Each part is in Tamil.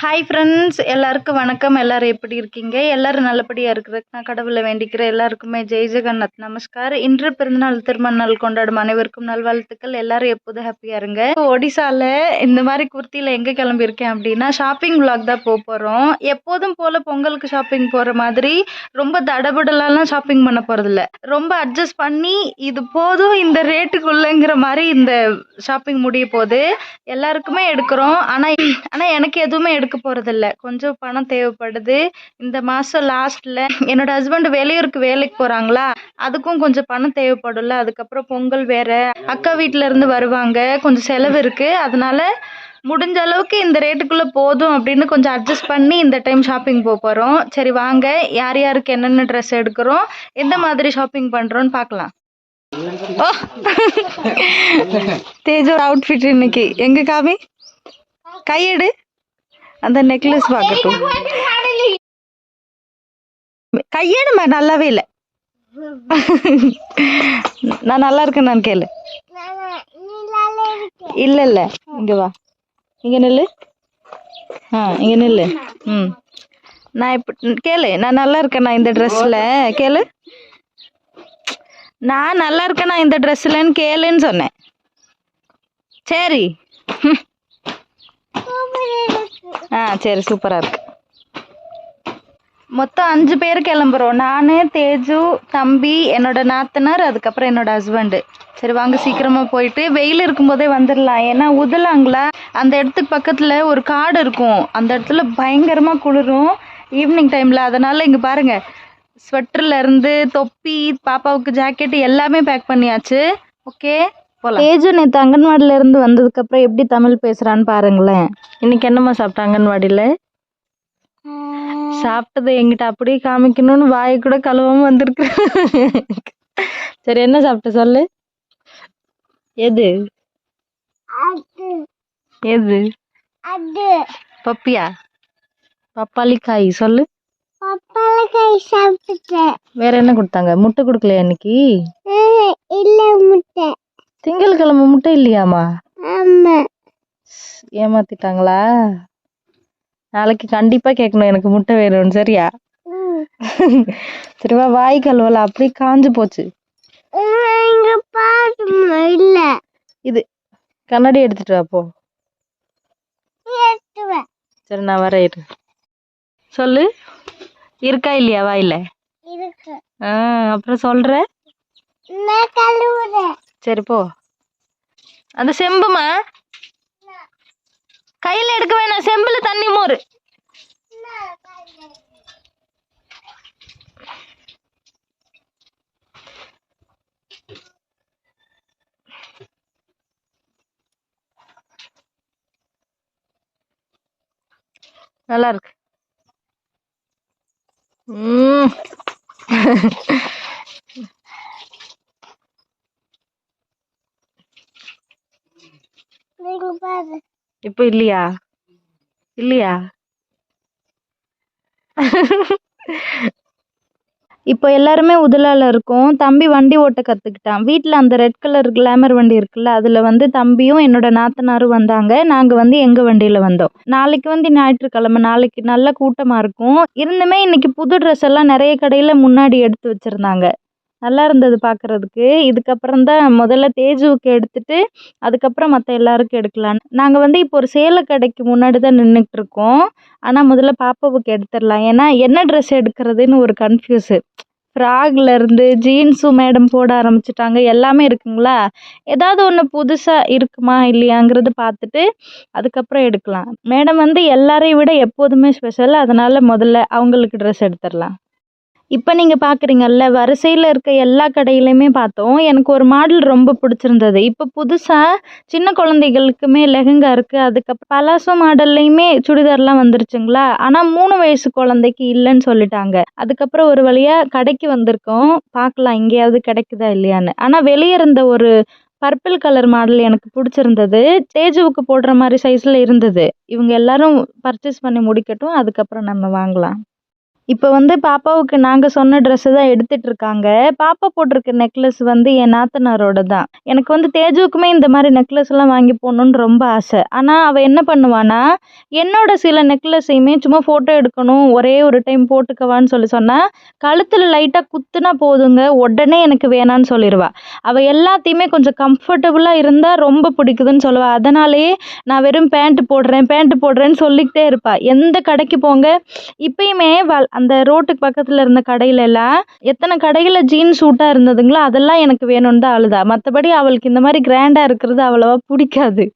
ஹாய் ஃப்ரெண்ட்ஸ் எல்லாருக்கும் வணக்கம். எல்லாரும் எப்படி இருக்கீங்க? எல்லாரும் நல்லபடியாக இருக்கிறதுக்கு நான் கடவுளை வேண்டிக்கிறேன். எல்லாருக்குமே ஜெய் ஜெகநாத். நமஸ்கார் இன்று பிறந்தநாள் திருமண நாள் கொண்டாடும் அனைவருக்கும் நல்வாழ்த்துக்கள். எல்லாரும் எப்போதும் ஹாப்பியாக இருங்க. ஒடிசால இந்த மாதிரி குர்த்தியில் எங்கே கிளம்பியிருக்கேன் அப்படின்னா ஷாப்பிங் விளாக் தான் போக போகிறோம் எப்போதும் போல் பொங்கலுக்கு ஷாப்பிங் போகிற மாதிரி ரொம்ப தடபுடலாம் ஷாப்பிங் பண்ண போகிறதில்ல ரொம்ப அட்ஜஸ்ட் பண்ணி இது போதும் இந்த ரேட்டுக்குள்ளங்கிற மாதிரி இந்த ஷாப்பிங் முடிய போகுது. எல்லாருக்குமே எடுக்கிறோம். ஆனால் ஆனால் எனக்கு எதுவுமே எடுக்க போகிறதில்ல கொஞ்சம் பணம் தேவைப்படுது. இந்த மாதம் லாஸ்ட்டில் என்னோட ஹஸ்பண்ட் வெளியூருக்கு வேலைக்கு போகிறாங்களா அதுக்கும் கொஞ்சம் பணம் தேவைப்படும்ல. அதுக்கப்புறம் பொங்கல் வேற. அக்கா வீட்ல இருந்து வருவாங்க. கொஞ்சம் செலவு இருக்குது அதனால முடிஞ்ச அளவுக்கு இந்த ரேட்டுக்குள்ளே போதும் அப்படின்னு கொஞ்சம் அட்ஜஸ்ட் பண்ணி இந்த டைம் ஷாப்பிங் போக போகிறோம் சரி வாங்க. யார் யாருக்கு என்னென்ன ட்ரெஸ் எடுக்கிறோம்? எந்த மாதிரி ஷாப்பிங் பண்ணுறோன்னு பார்க்கலாம். ஓ! தேஜோட அவுட்ஃபிட் இன்னைக்கு. எங்க காமி? கையெடு. அந்த நெக்லஸ் பார்க்கட்டும். கையேடுமா நல்லாவே இல்லை. நான் நல்லா இருக்கேன் நான் கேளு. இல்ல இல்ல. இங்க வா. இங்க நில்லு. ஆ இங்க நில்லு. ம். நான் இப்ப கேளு. நான் நல்லா இருக்கேனா இந்த ட்ரெஸ்ல கேளு. நான் நல்லா இருக்கேனா இந்த ட்ரெஸ்லன்னு கேளுன்னு சொன்னேன். சரி. ஆ சரி சூப்பராக இருக்கு. மொத்தம் அஞ்சு பேர் கிளம்புறோம். நான் தேஜு தம்பி என்னோட நாத்தனார் அதுக்கப்புறம் என்னோட ஹஸ்பண்டு சரி வாங்க சீக்கிரமா போயிட்டு வெயில் இருக்கும்போதே வந்துடலாம் ஏன்னா உதலாங்களா அந்த இடத்துக்கு பக்கத்தில் ஒரு காடு இருக்கும். அந்த இடத்துல பயங்கரமா குளிரும். ஈவினிங் டைம்ல அதனால இங்க பாருங்க. ஸ்வெட்டர்ல இருந்து தொப்பி பாப்பாவுக்கு ஜாக்கெட் எல்லாமே பேக் பண்ணியாச்சு. ஓகே தேஜு நேற்று அங்கன்வாடியில இருந்து வந்ததுக்கு அப்புறம் எப்படி தமிழ் பேசுறான்னு பாருங்களேன். இன்னைக்கு என்னம்மா சாப்பிட்ட அங்கன்வாடியில? சாப்பிட்டதை எங்கிட்ட அப்படியே காமிக்கணும்னு வாயை கூட கழுவாம வந்திருக்கு சரி என்ன சாப்பிட்ட சொல்லு? எது? எது? பப்பியா? பப்பாளி காய் சொல்லு. பப்பாளக்காய் சாப்பிட்டேன் வேற என்ன கொடுத்தாங்க? முட்டை கொடுக்கலையா இன்னைக்கு? இல்ல முட்டை. திங்கட்கிழமை முட்டை இல்லையாமா ஆமா. ஏமாத்திட்டாங்களா? நாளைக்கு கண்டிப்பா கேட்கணும் எனக்கு முட்டை வேணும்னு சரியா. சரிவா வாய் கழுவல அப்படியே காஞ்சு போச்சு. இல்ல. இது கண்ணாடி எடுத்துட்டு வா போ. சரி நான் வரேன் இரு. சொல்லு. இருக்கா இல்லையா வாயில? ஆ அப்புறம் சொல்ற? சரி போ. அந்த செம்புமா? கையில எடுக்க வேணாம். செம்புல தண்ணி மோரு. நல்லா இருக்கு. ம் நீங்க பாரு இப்போ இல்லையா? இல்லையா? இப்போ எல்லாருமே உதலால இருக்கோம். தம்பி வண்டி ஓட்ட கற்றுக்கிட்டான் வீட்டில் அந்த ரெட் கலர் கிளாமர் வண்டி இருக்குல்ல அதில் வந்து தம்பியும் என்னோட நாத்தனாரும் வந்தாங்க. நாங்கள் வந்து எங்கள் வண்டியில் வந்தோம். நாளைக்கு வந்து ஞாயிற்றுக்கிழமை நாளைக்கு நல்ல கூட்டமாக இருக்கும். இருந்துமே இன்னைக்கு புது ட்ரெஸ் எல்லாம் நிறைய கடையில் முன்னாடி எடுத்து வச்சுருந்தாங்க. நல்லா இருந்தது பார்க்குறதுக்கு இதுக்கப்புறம் தான் முதல்ல தேஜுவுக்கு எடுத்துட்டு அதுக்கப்புறம் மற்ற எல்லாருக்கும் எடுக்கலான்னு நாங்கள் வந்து இப்போ ஒரு சேலை கடைக்கு முன்னாடி தான் நின்றுட்டு இருக்கோம் ஆனால் முதல்ல பாப்பாவுக்கு எடுத்துடலாம். ஏன்னா என்ன ட்ரெஸ் எடுக்கிறதுன்னு ஒரு கன்ஃபியூஸு ஃப்ராக்லேருந்து ஜீன்ஸும் மேடம் போட ஆரம்பிச்சிட்டாங்க. எல்லாமே இருக்குங்களா? ஏதாவது ஒன்று புதுசாக இருக்குமா இல்லையாங்கிறது பார்த்துட்டு அதுக்கப்புறம் எடுக்கலாம். மேடம் வந்து எல்லாரையும் விட எப்போதுமே ஸ்பெஷல் அதனால் முதல்ல அவங்களுக்கு ட்ரெஸ் எடுத்துடலாம். இப்போ நீங்கள் பார்க்குறீங்கல்ல வரிசையில் இருக்க எல்லா கடையிலையுமே பார்த்தோம். எனக்கு ஒரு மாடல் ரொம்ப பிடிச்சிருந்தது. இப்போ புதுசாக சின்ன குழந்தைகளுக்குமே லெஹங்கா இருக்குது அதுக்கப்புறம் பலாசோ மாடல்லையுமே சுடிதார்லாம் வந்துருச்சுங்களா? ஆனால் மூணு வயசு குழந்தைக்கு இல்லைன்னு சொல்லிட்டாங்க. அதுக்கப்புறம் ஒரு வழியாக கடைக்கு வந்திருக்கோம். பார்க்கலாம் எங்கேயாவது கிடைக்குதா இல்லையான்னு. ஆனால் வெளியே இருந்த ஒரு பர்பிள் கலர் மாடல் எனக்கு பிடிச்சிருந்தது. தேஜுவுக்கு போடுற மாதிரி சைஸில் இருந்தது. இவங்க எல்லாரும் பர்ச்சேஸ் பண்ணி முடிக்கட்டும். அதுக்கப்புறம் நம்ம வாங்கலாம். இப்போ வந்து பாப்பாவுக்கு நாங்கள் சொன்ன ட்ரெஸ்ஸு தான் எடுத்துட்டு இருக்காங்க பாப்பா போட்டிருக்க நெக்லஸ் வந்து என் நாத்தனாரோட தான் எனக்கு வந்து தேஜுவுக்குமே இந்த மாதிரி நெக்லஸ்லாம் வாங்கி போடணுன்னு ரொம்ப ஆசை. ஆனால் அவள் என்ன பண்ணுவானா என்னோட சில நெக்லஸையுமே சும்மா ஃபோட்டோ எடுக்கணும் ஒரே ஒரு டைம் போட்டுக்கவான்னு சொல்லி சொன்னால் கழுத்தில் லைட்டாக குத்துனா போதுங்க உடனே எனக்கு வேணான்னு சொல்லிடுவா அவள் எல்லாத்தையுமே கொஞ்சம் கம்ஃபர்டபுளாக இருந்தால் ரொம்ப பிடிக்குதுன்னு சொல்லுவாள் அதனாலேயே நான் வெறும் பேண்ட்டு போடுறேன் பேண்ட்டு போடுறேன்னு சொல்லிக்கிட்டே இருப்பாள் எந்த கடைக்கு போங்க இப்பயுமே வ அந்த ரோட்டுக்கு பக்கத்தில் இருந்த கடையில எல்லாம் எத்தனை கடையில் ஜீன்ஸ் சூட்டாக இருந்ததுங்களோ அதெல்லாம் எனக்கு வேணும்னு தான் அழுதா. மற்றபடி அவளுக்கு இந்த மாதிரி கிராண்டாக இருக்கிறது அவ்வளோவா பிடிக்காது.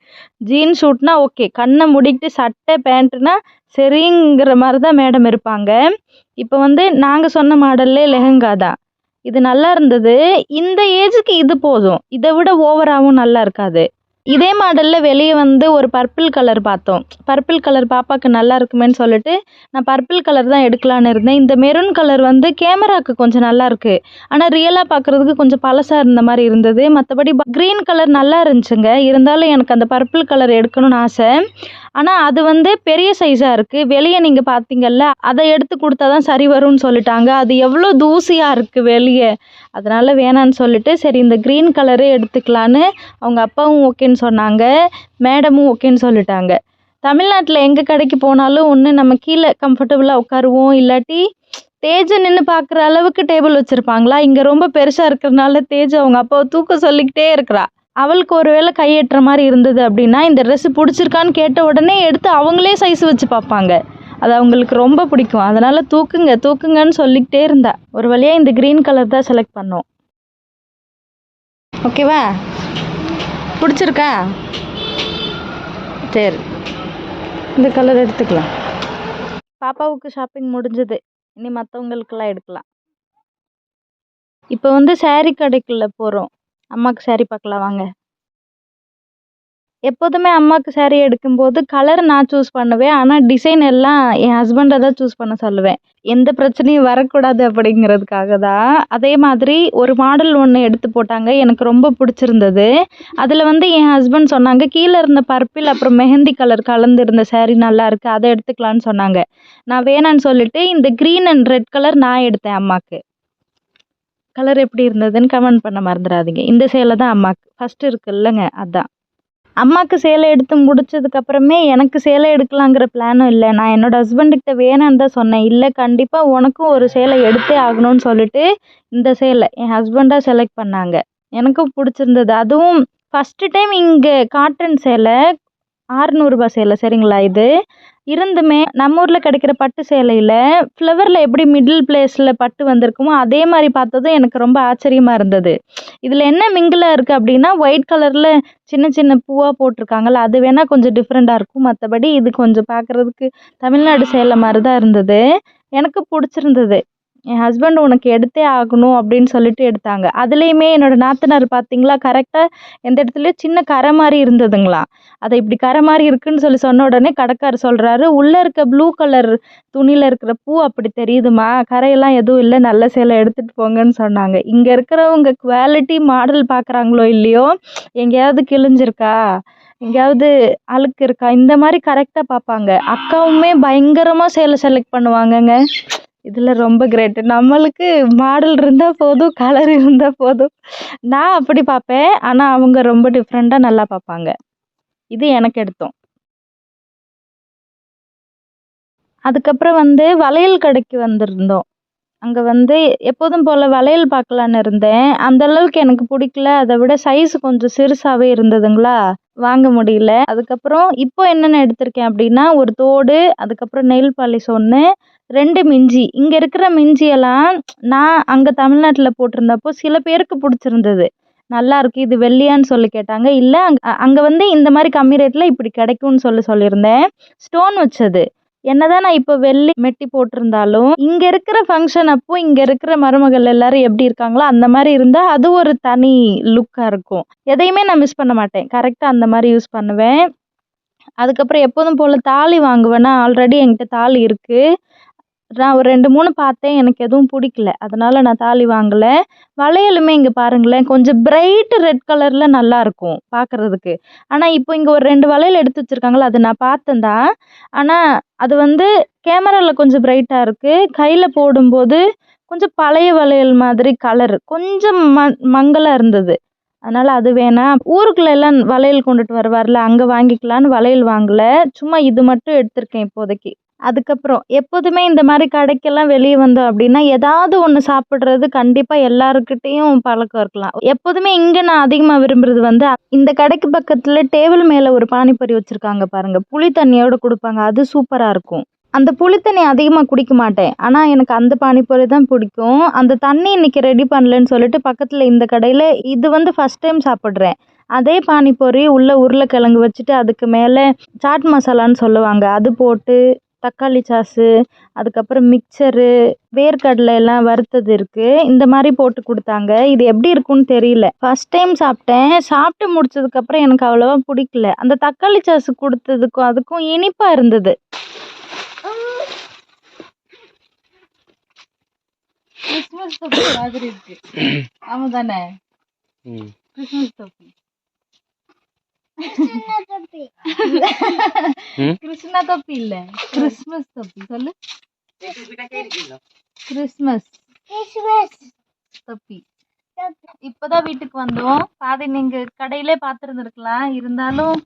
ஜீன்ஸ் சூட்னா ஓகே கண்ணை மூடிக்கிட்டு சட்டை பேண்ட்டுனா சரிங்கிற மாதிரி தான் மேடம் இருப்பாங்க. இப்போ வந்து நாங்கள் சொன்ன மாடல்லே லெஹங்கா தான். இது நல்லா இருந்தது. இந்த ஏஜுக்கு இது போதும். இதை விட ஓவராகவும் நல்லா இருக்காது. இதே மாடலில் வெளியே வந்து ஒரு பர்பிள் கலர் பார்த்தோம். பர்பிள் கலர் பாப்பாவுக்கு நல்லா இருக்குமேன்னு சொல்லிட்டு நான் பர்பிள் கலர் தான் எடுக்கலான்னு இருந்தேன். இந்த மெரூன் கலர் வந்து கேமராவுக்கு கொஞ்சம் நல்லா இருக்குது ஆனால் ரியலாக பார்க்குறதுக்கு கொஞ்சம் பழசாக இருந்த மாதிரி இருந்தது. மற்றபடி க்ரீன் கலர் நல்லா இருந்துச்சுங்க. இருந்தாலும் எனக்கு அந்த பர்பிள் கலர் எடுக்கணும்னு ஆசை. ஆனால் அது வந்து பெரிய சைஸாக இருக்குது வெளியே நீங்கள் பார்த்தீங்கல்ல அதை எடுத்து கொடுத்தா தான் சரி வரும்னு சொல்லிட்டாங்க. அது எவ்வளோ தூசியாக இருக்குது வெளியே. அதனால் வேணான்னு சொல்லிட்டு சரி இந்த க்ரீன் கலரே எடுத்துக்கலான்னு அவங்க அப்பாவும் ஓகேன்னு சொன்னாங்க. மேடமும் ஓகேன்னு சொல்லிட்டாங்க. தமிழ்நாட்டில் எங்கே கடைக்கு போனாலும் ஒன்று நம்ம கீழே கம்ஃபர்டபுளாக உட்காருவோம். இல்லாட்டி தேஜை நின்று பார்க்குற அளவுக்கு டேபிள் வச்சுருப்பாங்களா? இங்கே ரொம்ப பெருசாக இருக்கிறனால தேஜ் அவங்க அப்பாவை தூக்க சொல்லிக்கிட்டே இருக்கிறா. அவளுக்கு ஒரு வேளை கையெட்டுற மாதிரி இருந்தது அப்படின்னா இந்த ட்ரெஸ்ஸு பிடிச்சிருக்கான்னு கேட்ட உடனே எடுத்து அவங்களே சைஸ் வச்சு பார்ப்பாங்க. அது அவங்களுக்கு ரொம்ப பிடிக்கும். அதனால் தூக்குங்க தூக்குங்கன்னு சொல்லிக்கிட்டே இருந்தா. ஒரு வழியாக இந்த க்ரீன் கலர் தான் செலக்ட் பண்ணோம். ஓகேவா பிடிச்சிருக்கா? சரி. இந்த கலர் எடுத்துக்கலாம். பாப்பாவுக்கு ஷாப்பிங் முடிஞ்சது. இனி மற்றவங்களுக்கெல்லாம் எடுக்கலாம். இப்போ வந்து சாரீ கடைக்குள்ள போகிறோம் அம்மாவுக்கு சாரீ பார்க்கலாம் வாங்க. எப்போதுமே அம்மாவுக்கு சாரீ எடுக்கும்போது கலர் நான் சூஸ் பண்ணுவேன். ஆனால் டிசைன் எல்லாம் என் ஹஸ்பண்டை தான் சூஸ் பண்ண சொல்லுவேன். எந்த பிரச்சனையும் வரக்கூடாது அப்படிங்கிறதுக்காக தான். அதே மாதிரி ஒரு மாடல் ஒன்று எடுத்து போட்டாங்க. எனக்கு ரொம்ப பிடிச்சிருந்தது. அதில் வந்து என் ஹஸ்பண்ட் சொன்னாங்க கீழே இருந்த பர்பிள் அப்புறம் மெஹந்தி கலர் கலந்து இருந்த சாரீ நல்லா இருக்குது அதை எடுத்துக்கலான்னு சொன்னாங்க. நான் வேணான்னு சொல்லிட்டு இந்த க்ரீன் அண்ட் ரெட் கலர் நான் எடுத்தேன் அம்மாவுக்கு கலர் எப்படி இருந்ததுன்னு கமெண்ட் பண்ண மறந்துடாதீங்க. இந்த சேலை தான் அம்மாவுக்கு ஃபஸ்ட்டு இருக்குல்லங்க அதான். அம்மாவுக்கு சேலை எடுத்து முடிச்சதுக்கப்புறமே எனக்கு சேலை எடுக்கலாங்கிற பிளானும் இல்லை. நான் என்னோட ஹஸ்பண்டுக்கிட்ட வேணான்னு தான் சொன்னேன். இல்லை கண்டிப்பாக உனக்கும் ஒரு சேலை எடுத்தே ஆகணும்னு சொல்லிட்டு இந்த சேலை என் ஹஸ்பண்டாக செலக்ட் பண்ணாங்க. எனக்கும் பிடிச்சிருந்தது. அதுவும் ஃபஸ்ட்டு டைம் இங்கே காட்டன் சேலை ஆறுநூறுபா சேலை சரிங்களா இது? இருந்துமே நம்ம ஊரில் கிடைக்கிற பட்டு சேலையில் ஃப்ளவரில் எப்படி மிடில் பிளேஸில் பட்டு வந்திருக்குமோ அதே மாதிரி பார்த்ததும் எனக்கு ரொம்ப ஆச்சரியமாக இருந்தது. இதில் என்ன மிங்கிளாக இருக்குது அப்படின்னா ஒயிட் கலரில் சின்ன சின்ன பூவாக போட்டிருக்காங்கல்ல அது வேணால் கொஞ்சம் டிஃப்ரெண்ட்டாக இருக்கும். மற்றபடி இது கொஞ்சம் பார்க்குறதுக்கு தமிழ்நாடு சேலை மாதிரி தான் இருந்தது. எனக்கு பிடிச்சிருந்தது. என் ஹஸ்பண்ட் உனக்கு எடுத்தே ஆகணும் அப்படின்னு சொல்லிட்டு எடுத்தாங்க. அதுலேயுமே என்னோட நாத்தனார் பார்த்தீங்களா கரெக்டாக எந்த இடத்துலையும் சின்ன கரை மாதிரி இருந்ததுங்களா? அதை இப்படி கரை மாதிரி இருக்குன்னு சொல்லி சொன்ன உடனே கடைக்காரர் சொல்கிறாரு உள்ளே இருக்க ப்ளூ கலர் துணியில் இருக்கிற பூ அப்படி தெரியுதுமா? கரையெல்லாம் எதுவும் இல்லை நல்ல சேலை எடுத்துகிட்டு போங்கன்னு சொன்னாங்க. இங்கே இருக்கிறவங்க குவாலிட்டி மாடல் பார்க்குறாங்களோ இல்லையோ எங்கேயாவது கிழிஞ்சிருக்கா? எங்கேயாவது அழுக்கு இருக்கா? இந்த மாதிரி கரெக்டாக பார்ப்பாங்க. அக்காவுமே பயங்கரமாக சேலை செலக்ட் பண்ணுவாங்கங்க. இதில் ரொம்ப கிரேட்டு நம்மளுக்கு மாடல் இருந்தால் போதும் கலர் இருந்தால் போதும். நான் அப்படி பார்ப்பேன். ஆனால் அவங்க ரொம்ப டிஃப்ரெண்ட்டாக நல்லா பார்ப்பாங்க. இது எனக்கு எடுத்தோம். அதுக்கப்புறம் வந்து வளையல் கடைக்கு வந்திருந்தோம். அங்கே வந்து எப்போதும் போல் வளையல் பார்க்கலான்னு இருந்தேன். அந்த அளவுக்கு எனக்கு பிடிக்கல. அதை விட சைஸ் கொஞ்சம் சிறுசாகவே இருந்ததுங்களா? வாங்க முடியல. அதுக்கப்புறம் இப்போ என்னென்ன எடுத்திருக்கேன் அப்படின்னா ஒரு தோடு அதுக்கப்புறம் நெயில் பாலிஷ் ஒன்று ரெண்டு மிஞ்சி. இங்கே இருக்கிற மிஞ்சியெல்லாம் நான் அங்கே தமிழ்நாட்டில் போட்டிருந்தப்போ சில பேருக்கு பிடிச்சிருந்தது. நல்லாயிருக்கு இது வெள்ளியான்னு சொல்லி கேட்டாங்க. இல்லை அங்கே அங்கே வந்து இந்த மாதிரி கம்மி ரேட்டில் இப்படி கிடைக்கும்னு சொல்லி சொல்லியிருந்தேன். ஸ்டோன் வச்சது. என்னதான் நான் இப்போ வெள்ளி மெட்டி போட்டிருந்தாலும் இங்கே இருக்கிற ஃபங்க்ஷன் அப்போ இங்கே இருக்கிற மருமகள் எல்லாரும் எப்படி இருக்காங்களோ அந்த மாதிரி இருந்தால் அது ஒரு தனி லுக்காக இருக்கும். எதையுமே நான் மிஸ் பண்ண மாட்டேன். கரெக்டாக அந்த மாதிரி யூஸ் பண்ணுவேன். அதுக்கப்புறம் எப்போதும் போல் தாலி வாங்குவேன்னா ஆல்ரெடி என்கிட்ட தாலி இருக்குது நான் ஒரு ரெண்டு மூணு பார்த்தேன் எனக்கு எதுவும் பிடிக்கல. அதனால் நான் தாலி வாங்கலை. வளையலுமே இங்கே பாருங்களேன் கொஞ்சம் பிரைட் ரெட் கலரில் நல்லாயிருக்கும் பார்க்குறதுக்கு ஆனால் இப்போ இங்கே ஒரு ரெண்டு வளையல் எடுத்து வச்சுருக்காங்களா அது நான் பார்த்தேன் தான். ஆனால் அது வந்து கேமராவில் கொஞ்சம் பிரைட்டாக இருக்குது கையில் போடும்போது கொஞ்சம் பழைய வளையல் மாதிரி கலர் கொஞ்சம் ம மங்கலாக இருந்தது. அதனால் அது வேணாம். ஊருக்குள்ள எல்லாம் வளையல் கொண்டுட்டு வருவார்ல அங்கே வாங்கிக்கலான்னு வளையல் வாங்கலை. சும்மா இது மட்டும் எடுத்திருக்கேன் இப்போதைக்கு. அதுக்கப்புறம் எப்போதுமே இந்த மாதிரி கடைக்கெல்லாம் வெளியே வந்தோம் அப்படின்னா ஏதாவது ஒன்று சாப்பிட்றது கண்டிப்பாக எல்லாருக்கிட்டேயும் பழக்கம் இருக்கலாம். எப்போதுமே இங்கே நான் அதிகமாக விரும்புறது வந்து இந்த கடைக்கு பக்கத்தில் டேபிள் மேலே ஒரு பானிபூரி வச்சுருக்காங்க பாருங்கள் புளி தண்ணியோடு கொடுப்பாங்க. அது சூப்பராக இருக்கும். அந்த புளி தண்ணி அதிகமாக குடிக்க மாட்டேன். ஆனால் எனக்கு அந்த பானிபூரி தான் பிடிக்கும். அந்த தண்ணி இன்றைக்கி ரெடி பண்ணலன்னு சொல்லிட்டு பக்கத்தில் இந்த கடையில் இது வந்து ஃபஸ்ட் டைம் சாப்பிட்றேன். அதே பானிபூரி உள்ளே உருளைக்கிழங்கு வச்சுட்டு அதுக்கு மேலே சாட் மசாலான்னு சொல்லுவாங்க. அது போட்டு தக்காளி சாஸு அதுக்கப்புறம் மிக்சரு வேர்க்கடலை எல்லாம் வறுத்தது இருக்குது இந்த மாதிரி போட்டு கொடுத்தாங்க. இது எப்படி இருக்கும்னு தெரியல. ஃபஸ்ட் டைம் சாப்பிட்டேன். சாப்பிட்டு முடிச்சதுக்கப்புறம் எனக்கு அவ்வளோவா பிடிக்கல. அந்த தக்காளி சாஸ் கொடுத்ததுக்கும் அதுக்கும் இனிப்பாக இருந்தது. கிறிஸ்மஸ் தொப்பி மாதிரி இருக்கு. ஆமா தானே கிறிஸ்மஸ் தொப்பி. கிருஷ்ணா தொப்பி இல்ல. கிறிஸ்மஸ் தொப்பி. சொல்லு. கிறிஸ்மஸ். தொப்பி. இப்பதான் வீட்டுக்கு வந்தோம். பாதி நீங்க கடையிலே பார்த்துருந்துருக்கலாம். இருந்தாலும்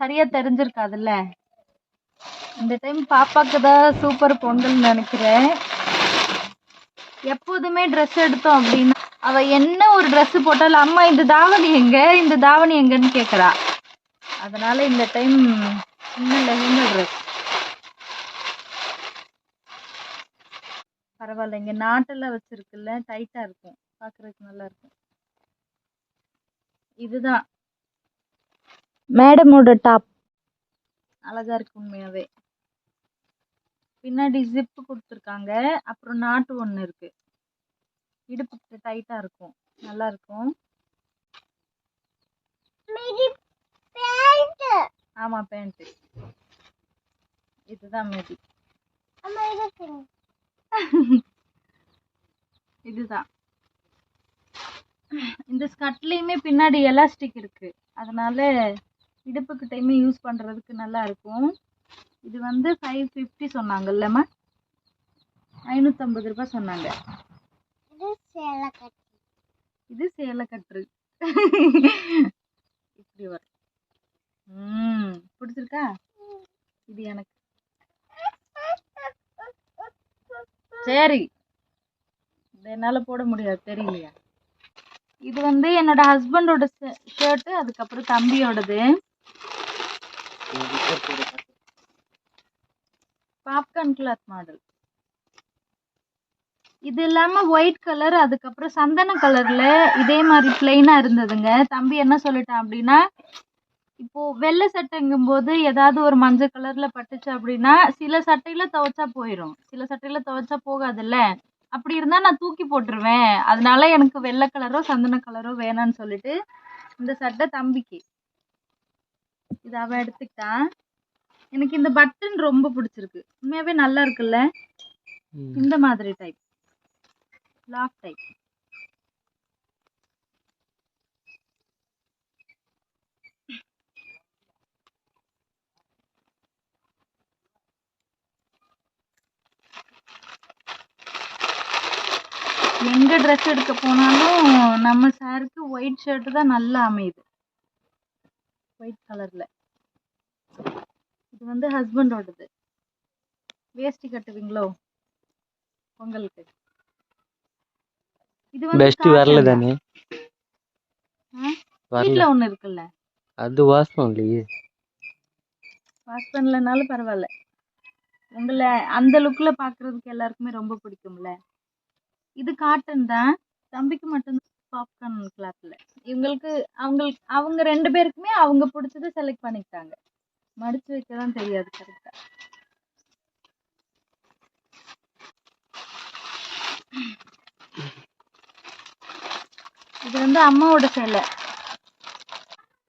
சரியா தெரிஞ்சிருக்காதுல்ல. இந்த டைம் பாப்பாக்கு தான் சூப்பர் பொங்கல் நினைக்கிறேன். எப்போதுமே ட்ரெஸ் எடுத்தோம் அப்படின்னா அவ என்ன ஒரு Dress போட்டாலும் அம்மா இந்த தாவணி எங்க? இந்த தாவணி எங்கன்னு கேக்குறா. அதனால இந்த டைம் இன்னும் லெஹங்கா ட்ரெஸ் பரவாயில்ல இங்க நாட்டெல்லாம் வச்சிருக்குல்ல டைட்டா இருக்கும். பார்க்கறதுக்கு நல்லா இருக்கும். இதுதான். மேடமோட டாப் அழகா இருக்கு உண்மையாவே. பின்னாடி ஜிப்பு கொடுத்துருக்காங்க. அப்புறம் நாட்டு ஒன்று இருக்கு. இடுப்புக்கு டைட்டா இருக்கும். நல்லா இருக்கும். மிடி பேண்ட் ஆமா பேண்ட் இதுதான் மேபி இதுதான். இந்த ஸ்கர்ட்லேயுமே பின்னாடி எலாஸ்டிக் இருக்கு. அதனால இடுப்புக்கிட்டையுமே யூஸ் பண்ணுறதுக்கு நல்லா இருக்கும். இது வந்து ஃபைவ் ஃபிஃப்டி சொன்னாங்கல்லம்மா? ஐநூற்றம்பது ரூபாய் சொன்னாங்க. இது சேலை கட்டி. இது சேலை கட்டுரு இப்படி வரும். ம் பிடிச்சிருக்கா? இது எனக்கு. சரி. என்னால என்னால் போட முடியாது தெரியலையா? இது வந்து என்னோட ஹஸ்பண்டோட ஷர்ட்டு அதுக்கப்புறம் தம்பியோடது. பாப்கார்ன் கிளாத் மாடல் இது இல்லாம ஒயிட் கலர் அதுக்கப்புறம் சந்தன கலர்ல இதே மாதிரி பிளெயினா இருந்ததுங்க. தம்பி என்ன சொல்லிட்டான் அப்படின்னா இப்போ வெள்ளை சட்டைங்கும் போது ஏதாவது ஒரு மஞ்சள் கலர்ல பட்டுச்சு அப்படின்னா சில சட்டையில துவைச்சா போயிடும் சில சட்டையில துவைச்சா போகாதுல்ல. அப்படி இருந்தா நான் தூக்கி போட்டுருவேன். அதனால எனக்கு வெள்ளை கலரோ சந்தன கலரோ வேணாம்னு சொல்லிட்டு இந்த சட்டை தம்பிக்கு. இது அவன் எடுத்துக்கிட்டான். எனக்கு இந்த பட்டன் ரொம்ப பிடிச்சிருக்கு. உண்மையாவே நல்லா இருக்குல்ல? இந்த மாதிரி டைப் லாக் டைப் எங்க ட்ரெஸ் எடுக்க போனாலும் நம்ம சாருக்கு ஒயிட் ஷர்ட் தான் நல்லா அமையுது. ஒயிட் கலர்ல இது வந்து ஹஸ்பண்டோடது வேஷ்டி கட்டுவீங்களோ? பொங்கலுக்கு. இது வந்து பெஸ்ட் வரல. தானே வீட்ல ஒண்ணு இருக்குல்ல? அது வாசம் இல்லையே. பண்ணலனாலும் பரவாயில்ல. உங்களை அந்த லுக்ல பாக்குறதுக்கு எல்லாருக்குமே ரொம்ப பிடிக்கும்ல? இது காட்டன் தான். தம்பிக்கு மட்டும் பாப்கார்ன் கிளாத்ல இவங்களுக்கு அவங்களுக்கு அவங்க ரெண்டு பேருக்குமே அவங்க பிடிச்சதை செலக்ட் பண்ணிக்கிட்டாங்க. மடிச்சு வைக்க தான் தெரியாது கரெக்டா இது வந்து அம்மாவோட சேலை.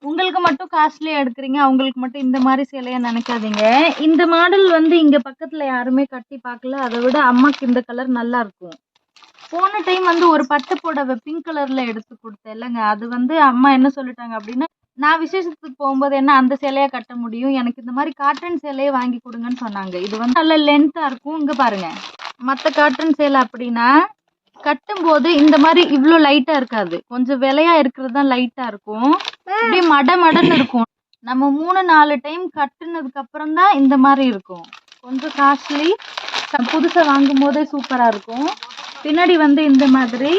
உங்களுக்கு மட்டும் காஸ்ட்லியாக எடுக்கிறீங்க அவங்களுக்கு மட்டும் இந்த மாதிரி சேலையை நினைக்காதீங்க. இந்த மாடல் வந்து இங்கே பக்கத்தில் யாருமே கட்டி பார்க்கல. அதை விட அம்மாக்கு இந்த கலர் நல்லா இருக்கும். போன டைம் வந்து ஒரு பட்டு புடவை பிங்க் கலரில் எடுத்து கொடுத்தேன். இல்லைங்க. அது வந்து அம்மா என்ன சொல்லிட்டாங்க அப்படின்னா நான் விசேஷத்துக்கு போகும்போது என்ன அந்த சேலையை கட்ட முடியும்? எனக்கு இந்த மாதிரி காட்டன் சேலையை வாங்கி கொடுங்கன்னு சொன்னாங்க. இது வந்து நல்ல லென்த்தாக இருக்கும். இங்கே பாருங்க. மற்ற காட்டன் சேலை அப்படின்னா கட்டும்போது இந்த மாதிரி இவ்வளோ லைட்டாக இருக்காது. கொஞ்சம் விலையா இருக்கிறது தான் லைட்டாக இருக்கும். அப்படியே மட மடன்னு இருக்கும். நம்ம மூணு நாலு டைம் கட்டுனதுக்கு அப்புறம் தான் இந்த மாதிரி இருக்கும். கொஞ்சம் காஸ்ட்லி புதுசாக வாங்கும் போதே சூப்பராக இருக்கும். பின்னாடி வந்து இந்த மாதிரி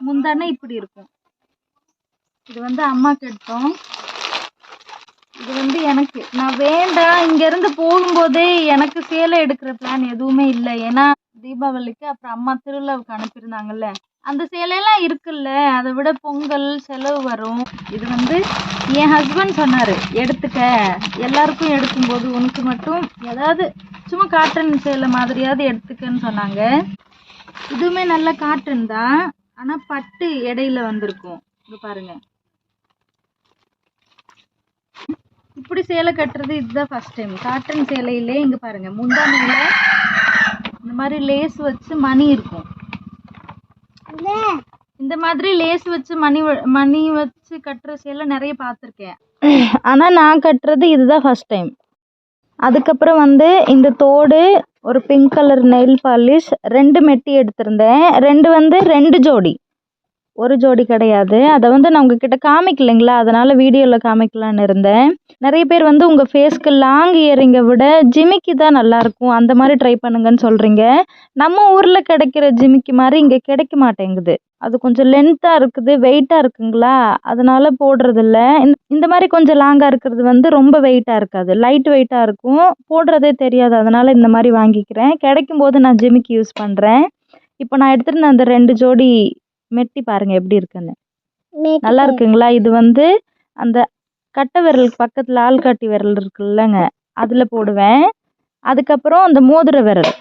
முந்தானே இப்படி இருக்கும். இது வந்து அம்மாக்கு எடுத்தோம். இது வந்து எனக்கு. நான் வேண்டாம் இங்கேருந்து போகும்போதே எனக்கு சேலை எடுக்கிற பிளான் எதுவுமே இல்லை. ஏன்னா தீபாவளிக்கு அப்புறம் அம்மா திருவிழாவுக்கு அனுப்பியிருந்தாங்கல்ல. அந்த சேலையெல்லாம் இருக்குல்ல. அதை விட பொங்கல் செலவு வரும். இது வந்து என் ஹஸ்பண்ட் சொன்னார். எடுத்துக்க. எல்லாருக்கும் எடுக்கும்போது உனக்கு மட்டும் ஏதாவது சும்மா காட்டன் சேலை மாதிரியாவது எடுத்துக்கன்னு சொன்னாங்க. இதுவுமே நல்ல காட்டன் தான் ஆனால் பட்டு இடையில வந்திருக்கும். இங்க பாருங்க. இப்படி சேலை கட்டுறது இதுதான் ஃபர்ஸ்ட் டைம் காட்டன் சேலையிலே இங்க பாருங்க முந்தானையில இந்த மாதிரி லேஸ் வச்சு மணி இருக்கும். இந்த மாதிரி லேஸ் வச்சு மணி மணி வச்சு கட்டுற சேலை நிறைய பார்த்துருக்கேன். ஆனால் நான் கட்டுறது இதுதான் ஃபர்ஸ்ட் டைம் அதுக்கப்புறம் வந்து இந்த தோடு ஒரு பிங்க் கலர் நெயில் பாலிஷ் ரெண்டு மெட்டி எடுத்திருந்தேன். ரெண்டு வந்து ரெண்டு ஜோடி. ஒரு ஜோடி கிடையாது. அதை வந்து நான் உங்ககிட்ட காமிக்கலைங்களா? அதனால் வீடியோவில் காமிக்கலான்னு இருந்தேன். நிறைய பேர் வந்து உங்கள் ஃபேஸ்க்கு லாங் இயரிங்கை விட ஜிமிக்கி தான் நல்லாயிருக்கும் அந்த மாதிரி ட்ரை பண்ணுங்கன்னு சொல்கிறீங்க நம்ம ஊரில் கிடைக்கிற ஜிமிக்கி மாதிரி இங்கே கிடைக்க மாட்டேங்குது. அது கொஞ்சம் லென்த்தாக இருக்குது வெயிட்டாக இருக்குங்களா? அதனால் போடுறதில்ல. இந்த இந்த மாதிரி கொஞ்சம் லாங்காக இருக்கிறது வந்து ரொம்ப வெயிட்டாக இருக்காது. லைட் வெயிட்டாக இருக்கும். போடுறதே தெரியாது. அதனால் இந்த மாதிரி வாங்கிக்கிறேன். கிடைக்கும் போது நான் ஜிமிக்கி யூஸ் பண்ணுறேன் இப்போ நான் எடுத்திருந்த அந்த ரெண்டு ஜோடி மெட்டி பாருங்க எப்படி இருக்குன்னு. நல்லா இருக்குங்களா? இது வந்து அந்த கட்டை விரலுக்கு பக்கத்தில் ஆள்காட்டி விரல் இருக்குல்லங்க. அதில் போடுவேன். அதுக்கப்புறம் அந்த மோதிர விரல்.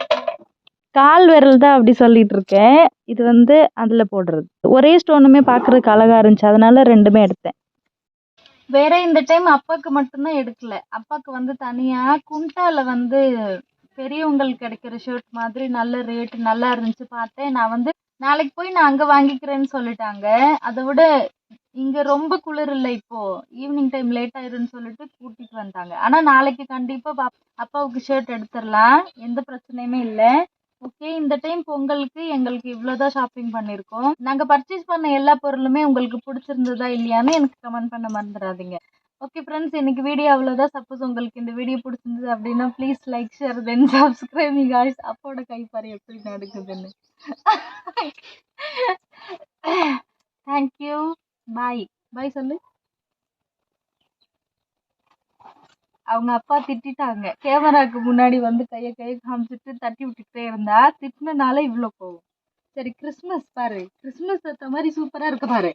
கால் விரல் தான் அப்படி சொல்லிட்டு இருக்கேன். இது வந்து அதில் போடுறது. ஒரே ஸ்டோனுமே பார்க்கறதுக்கு அழகா இருந்துச்சு. அதனால ரெண்டுமே எடுத்தேன். வேற இந்த டைம் அப்பாவுக்கு மட்டும்தான் எடுக்கல. அப்பாவுக்கு வந்து தனியா குண்டால வந்து பெரியவங்களுக்கு கிடைக்கிற ஷர்ட் மாதிரி நல்ல ரேட் நல்லா இருந்துச்சு. பார்த்தேன். நான் வந்து நாளைக்கு போய் நான் அங்க வாங்கிக்கிறேன்னு சொல்லிட்டாங்க. அதை விட இங்க ரொம்ப குளிர் இல்லை இப்போ. ஈவினிங் டைம் லேட் ஆயிருன்னு சொல்லிட்டு கூட்டிட்டு வந்தாங்க ஆனா நாளைக்கு கண்டிப்பா பாப்- அப்பாவுக்கு ஷர்ட் எடுத்துடலாம் எந்த பிரச்சனையுமே இல்லை. ஓகே இந்த டைம் பொங்கலுக்கு எங்களுக்கு இவ்வளோதான் ஷாப்பிங் பண்ணியிருக்கோம் நாங்கள் பர்ச்சேஸ் பண்ண எல்லா பொருளுமே உங்களுக்கு பிடிச்சிருந்ததா இல்லையான்னு எனக்கு கமெண்ட் பண்ண மறந்துடாதீங்க ஓகே ஃப்ரெண்ட்ஸ் இன்னைக்கு வீடியோ அவ்வளோதான் சப்போஸ் உங்களுக்கு இந்த வீடியோ பிடிச்சிருந்தது அப்படின்னா please like share then subscribe guys அப்போட கைப்பாரு எப்படி நடக்குதுன்னு தேங்க்யூ பாய் பாய் சொல்லு. அவங்க அப்பா திட்டிட்டாங்க. கேமராக்கு முன்னாடி வந்து கையை கையை காமிச்சிட்டு தட்டி விட்டுக்கிட்டே இருந்தா திட்டினனால இவ்வளோ போகும் சரி கிறிஸ்மஸ் பாரு. கிறிஸ்மஸ் ஏற்ற மாதிரி சூப்பராக இருக்கு பாரு.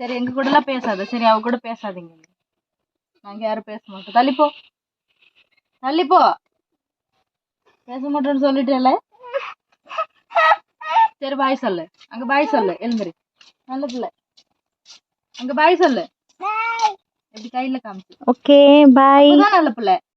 சரி எங்க கூட எல்லாம் பேசாத. சரி அவ கூட பேசாதீங்க. நாங்க யாரும் பேச மாட்டோம். தள்ளிப்போ தள்ளிப்போ பேச மாட்டோம்னு சொல்லிட்டேல? சரி பாய் சொல்லு. அங்க பாய் சொல்லு. எழுந்துரு. நல்ல பிள்ளை. அங்க பாய் சொல்லு. எப்படி கையில காமிச்சு. ஓகே பாய் நல்ல பிள்ளை.